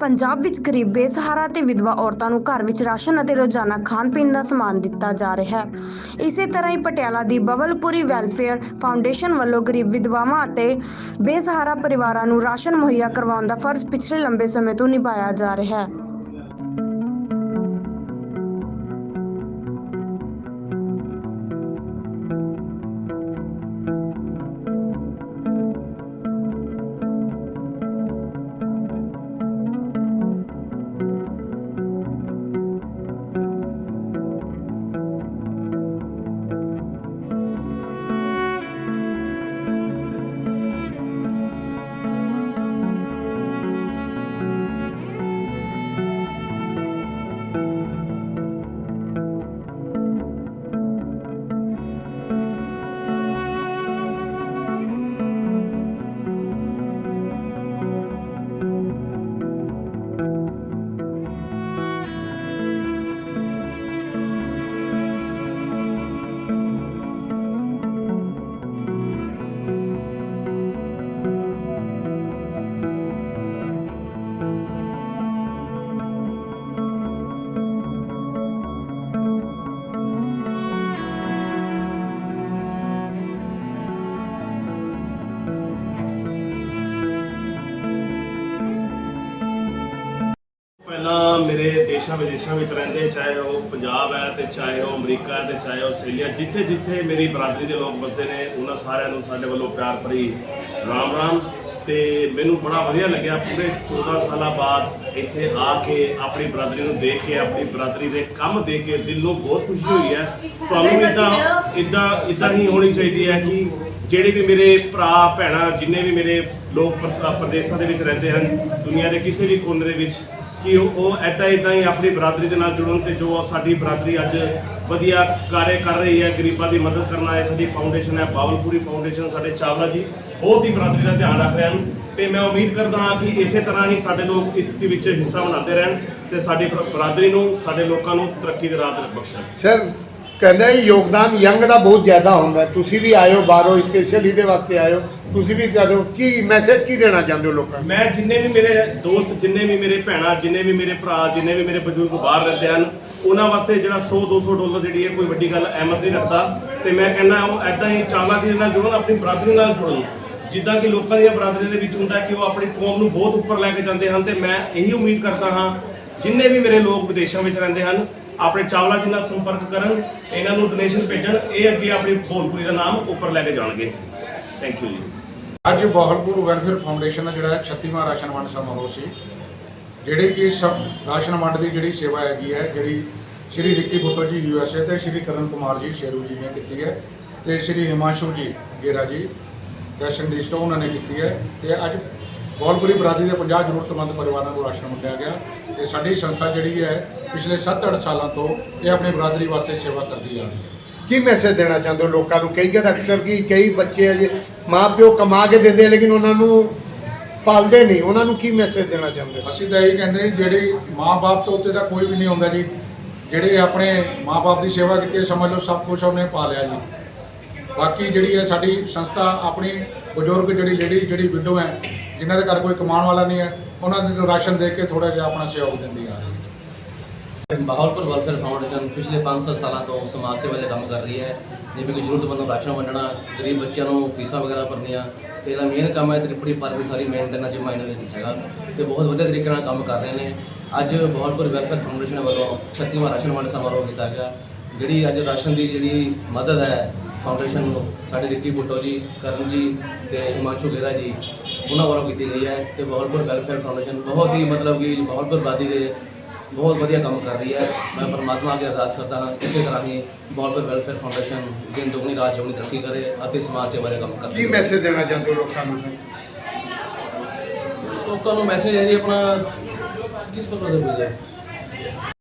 ਪੰਜਾਬ ਵਿੱਚ ਗਰੀਬ ਬੇਸਹਾਰਾ ਤੇ ਵਿਧਵਾ ਔਰਤਾਂ ਨੂੰ ਘਰ ਵਿੱਚ ਰਾਸ਼ਨ ਅਤੇ ਰੋਜ਼ਾਨਾ ਖਾਣ ਪੀਣ ਦਾ ਸਮਾਨ ਦਿੱਤਾ ਜਾ ਰਿਹਾ ਹੈ। ਇਸੇ ਤਰ੍ਹਾਂ ਹੀ ਪਟਿਆਲਾ ਦੀ ਬਬਲਪੁਰੀ ਵੈਲਫੇਅਰ ਫਾਊਂਡੇਸ਼ਨ ਵੱਲੋਂ ਗਰੀਬ ਵਿਧਵਾਵਾਂ ਅਤੇ ਬੇਸਹਾਰਾ ਪਰਿਵਾਰਾਂ ਨੂੰ ਰਾਸ਼ਨ ਮੁਹੱਈਆ ਕਰਵਾਉਣ ਦਾ ਫਰਜ਼ ਪਿਛਲੇ ਲੰਬੇ ਸਮੇਂ ਤੋਂ ਨਿਭਾਇਆ ਜਾ ਰਿਹਾ ਹੈ। ਵਿਦੇਸ਼ਾਂ ਵਿੱਚ ਰਹਿੰਦੇ, ਚਾਹੇ ਉਹ ਪੰਜਾਬ ਹੈ ਤੇ ਚਾਹੇ ਉਹ ਅਮਰੀਕਾ ਹੈ ਤੇ ਚਾਹੇ ਆਸਟ੍ਰੇਲੀਆ, ਜਿੱਥੇ ਜਿੱਥੇ ਮੇਰੀ ਬਰਾਦਰੀ ਦੇ ਲੋਕ ਵਸਦੇ ਨੇ, ਉਹਨਾਂ ਸਾਰਿਆਂ ਨੂੰ ਸਾਡੇ ਵੱਲੋਂ ਪਿਆਰ ਭਰੀ ਰਾਮ ਰਾਮ। ਤੇ ਮੈਨੂੰ ਬੜਾ ਵਧੀਆ ਲੱਗਿਆ, ਪੂਰੇ 14 ਸਾਲਾਂ ਬਾਅਦ ਇੱਥੇ ਆ ਕੇ ਆਪਣੀ ਬਰਾਦਰੀ ਨੂੰ ਦੇਖ ਕੇ, ਆਪਣੀ ਬਰਾਦਰੀ ਦੇ ਕੰਮ ਦੇਖ ਕੇ ਦਿਲ ਨੂੰ ਬਹੁਤ ਖੁਸ਼ੀ ਹੋਈ ਹੈ। ਤੁਹਾਨੂੰ ਵੀ ਇਦਾਂ ਇਦਾਂ ਇਦਾਂ ਹੀ ਹੋਣੀ ਚਾਹੀਦੀ ਹੈ ਕਿ ਜਿਹੜੇ ਵੀ ਮੇਰੇ ਭਰਾ, ਭੈਣਾਂ, ਜਿੰਨੇ ਵੀ ਮੇਰੇ ਲੋਕ ਪ੍ਰਦੇਸ਼ਾਂ ਦੇ ਵਿੱਚ ਰਹਿੰਦੇ ਹਨ, ਦੁਨੀਆ ਦੇ ਕਿਸੇ ਵੀ ਕੋਨੇ ਦੇ ਵਿੱਚ ਕਿ ਉਹ ਉਹ ਐਦਾਂ ਐਦਾਂ ਹੀ ਆਪਣੀ ਬਰਾਦਰੀ ਦੇ ਨਾਲ ਜੁੜਨ ਤੇ ਜੋ ਸਾਡੀ ਬਰਾਦਰੀ ਅੱਜ ਵਧੀਆ ਕਾਰਜ ਕਰ ਰਹੀ ਹੈ, ਗਰੀਬਾਂ ਦੀ ਮਦਦ ਕਰਨਾ ਆਏ ਸਾਡੀ ਫਾਊਂਡੇਸ਼ਨ ਹੈ ਬਾਵਲਪੁਰੀ ਫਾਊਂਡੇਸ਼ਨ ਸਾਡੇ ਚਾਵਲਾ ਜੀ, ਬਹੁਤ ਹੀ ਬਰਾਦਰੀ ਦਾ ਧਿਆਨ ਰੱਖ ਰਹੇ ਹਨ ਤੇ ਮੈਂ ਉਮੀਦ ਕਰਦਾ ਹਾਂ ਕਿ ਇਸੇ ਤਰ੍ਹਾਂ ਹੀ ਸਾਡੇ ਲੋਕ ਇਸ ਦੇ ਵਿੱਚ ਹਿੱਸਾ ਬਣਾਉਂਦੇ ਰਹਿਣ ਤੇ ਸਾਡੀ ਬਰ- ਬਰਾਦਰੀ ਨੂੰ, ਸਾਡੇ ਲੋਕਾਂ ਨੂੰ ਤਰੱਕੀ ਦੇ ਰਾਹ ਤੇ ਬਖਸ਼ਣ। ਸਰ ਕਹਿੰਦਾ ਇਹ ਯੋਗਦਾਨ ਯੰਗ ਦਾ ਬਹੁਤ ਜ਼ਿਆਦਾ ਹੁੰਦਾ ਤੁਸੀਂ ਵੀ ਆਇਓ, ਬਾਹਰੋਂ ਸਪੈਸ਼ਲ ਇਹਦੇ ਵਾਸਤੇ ਆਇਓ। ਤੁਸੀਂ ਵੀ ਕਰੋ। ਕੀ ਮੈਸੇਜ ਕੀ ਦੇਣਾ ਚਾਹੁੰਦੇ ਹੋ ਲੋਕਾਂ ਨੂੰ? ਮੈਂ ਜਿੰਨੇ ਵੀ ਮੇਰੇ ਦੋਸਤ, ਜਿੰਨੇ ਵੀ ਮੇਰੇ ਭੈਣਾਂ, ਜਿੰਨੇ ਵੀ ਮੇਰੇ ਭਰਾ, ਜਿੰਨੇ ਵੀ ਮੇਰੇ ਬਜ਼ੁਰਗ ਬਾਹਰ ਰਹਿੰਦੇ ਹਨ, ਉਹਨਾਂ ਵਾਸਤੇ ਜਿਹੜਾ 100 200 ਡਾਲਰ ਜਿਹੜੀ ਹੈ, ਕੋਈ ਵੱਡੀ ਗੱਲ ਅਹਿਮਤ ਨਹੀਂ ਰੱਖਦਾ। ਤੇ ਮੈਂ ਕਹਿੰਦਾ ਉਹ ਐਦਾਂ ਹੀ ਚਾਲਾਂ ਦੀ ਨਾਲ ਜੁੜਨ, ਆਪਣੀ ਬਰਾਦਰੀ ਨਾਲ ਜੁੜਨ। ਜਿੱਦਾਂ ਕਿ ਲੋਕਾਂ ਦੀਆਂ ਬਰਾਦਰੀਆਂ ਦੇ ਵਿੱਚ ਹੁੰਦਾ ਕਿ ਉਹ ਆਪਣੀ ਕੌਮ ਨੂੰ ਬਹੁਤ ਉੱਪਰ ਲੈ ਕੇ ਜਾਂਦੇ ਹਨ, ਤੇ ਮੈਂ ਇਹੀ ਉਮੀਦ ਕਰਦਾ ਹਾਂ, ਜਿੰਨੇ ਵੀ ਮੇਰੇ ਲੋਕ ਵਿਦੇਸ਼ਾਂ ਵਿੱਚ ਰਹਿੰਦੇ ਹਨ ਆਪਣੇ ਚਾਵਲਾ ਜੀ ਨਾਲ ਸੰਪਰਕ ਕਰਨ, ਇਹਨਾਂ ਨੂੰ ਡੋਨੇਸ਼ਨ ਭੇਜਣ, ਇਹ ਅੱਗੇ ਆਪਣੀ ਭੋਲਪੁਰੀ ਦਾ ਨਾਮ ਉੱਪਰ ਲੈ ਕੇ ਜਾਣਗੇ। ਥੈਂਕ ਯੂ ਜੀ। ਅੱਜ ਬਾਹਲਪੁਰ ਵੈਲਫੇਅਰ ਫਾਊਂਡੇਸ਼ਨ ਦਾ ਜਿਹੜਾ 36ਵਾਂ ਰਾਸ਼ਨ ਵੰਡ ਸਮਾਰੋਹ ਸੀ, ਜਿਹੜੀ ਕਿ ਸਭ ਰਾਸ਼ਨ ਵੰਡ ਦੀ ਜਿਹੜੀ ਸੇਵਾ ਹੈਗੀ ਹੈ, ਜਿਹੜੀ ਸ਼੍ਰੀ ਰਿੱਕੀ ਬੁੱਟਰ ਜੀ ਯੂਐਸਏ ਤੇ ਸ਼੍ਰੀ ਕਰਨ ਕੁਮਾਰ ਜੀ ਸ਼ੇਰੂ ਜੀ ਨੇ ਕੀਤੀ ਹੈ ਤੇ ਸ਼੍ਰੀ ਹਿਮਾਂਸ਼ੂ ਜੀ ਗੇਰਾ ਜੀ ਵੈਸਟ ਇੰਡੀਜ਼ ਤੋਂ ਉਹਨਾਂ ਨੇ ਕੀਤੀ ਹੈ ਤੇ ਅੱਜ ਬਹਾਲਪੁਰੀ ਬਰਾਦਰੀ ਦੇ 50 ਜ਼ਰੂਰਤਮੰਦ ਪਰਿਵਾਰਾਂ ਨੂੰ ਰਾਸ਼ਨ ਵੰਡਿਆ ਗਿਆ ਤੇ ਸਾਡੀ ਸੰਸਥਾ ਜਿਹੜੀ ਹੈ ਪਿਛਲੇ 7-8 ਸਾਲਾਂ ਤੋਂ ਇਹ ਆਪਣੀ ਬਰਾਦਰੀ ਵਾਸਤੇ ਸੇਵਾ ਕਰਦੀ ਆ ਰਹੀ ਹੈ। ਕੀ ਮੈਸੇਜ ਦੇਣਾ ਚਾਹੁੰਦੇ ਹੋ ਲੋਕਾਂ ਨੂੰ? ਕਈ ਵਾਰ ਅਕਸਰ ਕੀ ਕਈ ਬੱਚੇ ਅਜੇ ਮਾਪਿਓ ਕਮਾ ਕੇ ਦਿੰਦੇ ਲੇਕਿਨ ਉਹਨਾਂ ਨੂੰ ਪਾਲਦੇ ਨਹੀਂ। ਉਹਨਾਂ ਨੂੰ ਕੀ ਮੈਸੇਜ ਦੇਣਾ ਚਾਹੁੰਦੇ ਹੋ? ਅਸੀਂ ਤਾਂ ਇਹ ਕਹਿੰਦੇ ਜਿਹੜੀ ਮਾਂ-ਬਾਪ ਤੋਂ ਉੱਤੇ ਤਾਂ ਕੋਈ ਵੀ ਨਹੀਂ ਹੁੰਦਾ ਜੀ। ਜਿਹੜੇ ਆਪਣੇ ਮਾਂ-ਬਾਪ ਦੀ ਸੇਵਾ ਕੀਤੀ ਹੈ, ਸਮਝ ਲਓ ਸਭ ਕੁਝ ਉਹਨੇ ਪਾ ਲਿਆ ਜੀ। ਬਾਕੀ ਜਿਹੜੀ ਹੈ ਸਾਡੀ ਸੰਸਥਾ ਆਪਣੀ ਬਜ਼ੁਰਗ ਜਿਹੜੀ ਲੇਡੀ ਜਿਹੜੀ ਵਿਡੋ ਹੈ ਜਿਨ੍ਹਾਂ ਦੇ ਘਰ ਕੋਈ ਕਮਾਉਣ ਵਾਲਾ ਨਹੀਂ ਹੈ, ਉਹਨਾਂ ਨੂੰ ਰਾਸ਼ਨ ਦੇ ਕੇ ਥੋੜਾ ਜਿਹਾ ਆਪਣਾ ਸਹਿਯੋਗ ਦਿੰਦੀ ਆ ਰਹੀ ਹੈ। ਬਹਾਵਲਪੁਰ ਵੈਲਫੇਅਰ ਫਾਊਂਡੇਸ਼ਨ ਪਿਛਲੇ 5-7 ਸਾਲਾਂ ਤੋਂ ਸਮਾਜ ਸੇਵਾ ਦੇ ਕੰਮ ਕਰ ਰਹੀ ਹੈ। ਜਿਵੇਂ ਕਿ ਜ਼ਰੂਰਤਮੰਦ ਨੂੰ ਰਾਸ਼ਨ ਵੰਡਣਾ, ਗਰੀਬ ਬੱਚਿਆਂ ਨੂੰ ਫੀਸਾਂ ਵਗੈਰਾ ਭਰਨੀਆਂ, ਤੇ ਇਹਦਾ ਮੇਨ ਕੰਮ ਹੈ ਤ੍ਰਿਪੜੀ ਪਾਰਕ ਦੀ ਸਾਰੀ ਮੇਨ ਕਰਨਾ ਜਿੰਮਾ ਇਹਨਾਂ ਦੇ ਹੈਗਾ। ਤੇ ਬਹੁਤ ਵਧੀਆ ਤਰੀਕੇ ਨਾਲ ਕੰਮ ਕਰ ਰਹੇ ਨੇ। ਅੱਜ ਬਹਾਵਲਪੁਰ ਵੈਲਫੇਅਰ ਫਾਊਂਡੇਸ਼ਨ ਵੱਲੋਂ 36ਵਾਂ ਰਾਸ਼ਨ ਵੰਡ ਸਮਾਰੋਹ ਕੀਤਾ ਗਿਆ, ਜਿਹੜੀ ਅੱਜ ਰਾਸ਼ਨ ਦੀ ਜਿਹੜੀ ਮਦਦ ਹੈ ਫਾਊਂਡੇਸ਼ਨ ਨੂੰ ਸਾਡੇ ਰਿੱਕੀ ਬੁੱਟੋ ਜੀ ਕਰਨ ਜੀ ਤੇ ਹਿਮਾਂਸ਼ੂ ਗੇਰਾ ਜੀ ਉਹਨਾਂ ਵੱਲੋਂ ਕੀਤੀ ਗਈ ਹੈ ਤੇ ਬਹਾਵਲਪੁਰ ਵੈਲਫੇਅਰ ਫਾਊਂਡੇਸ਼ਨ ਬਹੁਤ ਹੀ ਮਤਲਬ ਕਿ ਬਹਾਵਲਪੁਰ ਬਾਦੀ ਦੇ ਬਹੁਤ ਵਧੀਆ ਕੰਮ ਕਰ ਰਹੀ ਹੈ। ਮੈਂ ਪਰਮਾਤਮਾ ਅੱਗੇ ਅਰਦਾਸ ਕਰਦਾ ਹਾਂ ਇਸੇ ਤਰ੍ਹਾਂ ਹੀ ਬਹਾਵਲਪੁਰ ਵੈਲਫੇਅਰ ਫਾਊਂਡੇਸ਼ਨ ਦਿਨ ਦੁਗਣੀ ਰਾਤ ਚੌਗੁਣੀ ਤਰੱਕੀ ਕਰੇ ਅਤੇ ਸਮਾਜ ਸੇਵਾ ਦੇ ਕੰਮ ਕਰੇ ਕੀ ਮੈਸੇਜ ਦੇਣਾ ਚਾਹੁੰਦੇ ਹੋ ਲੋਕਾਂ ਨੂੰ? ਲੋਕਾਂ ਨੂੰ ਮੈਸੇਜ ਹੈ ਜੀ ਆਪਣਾ ਕਿਸ ਪ੍ਰਕਾਰ ਦਾ ਮਿਲ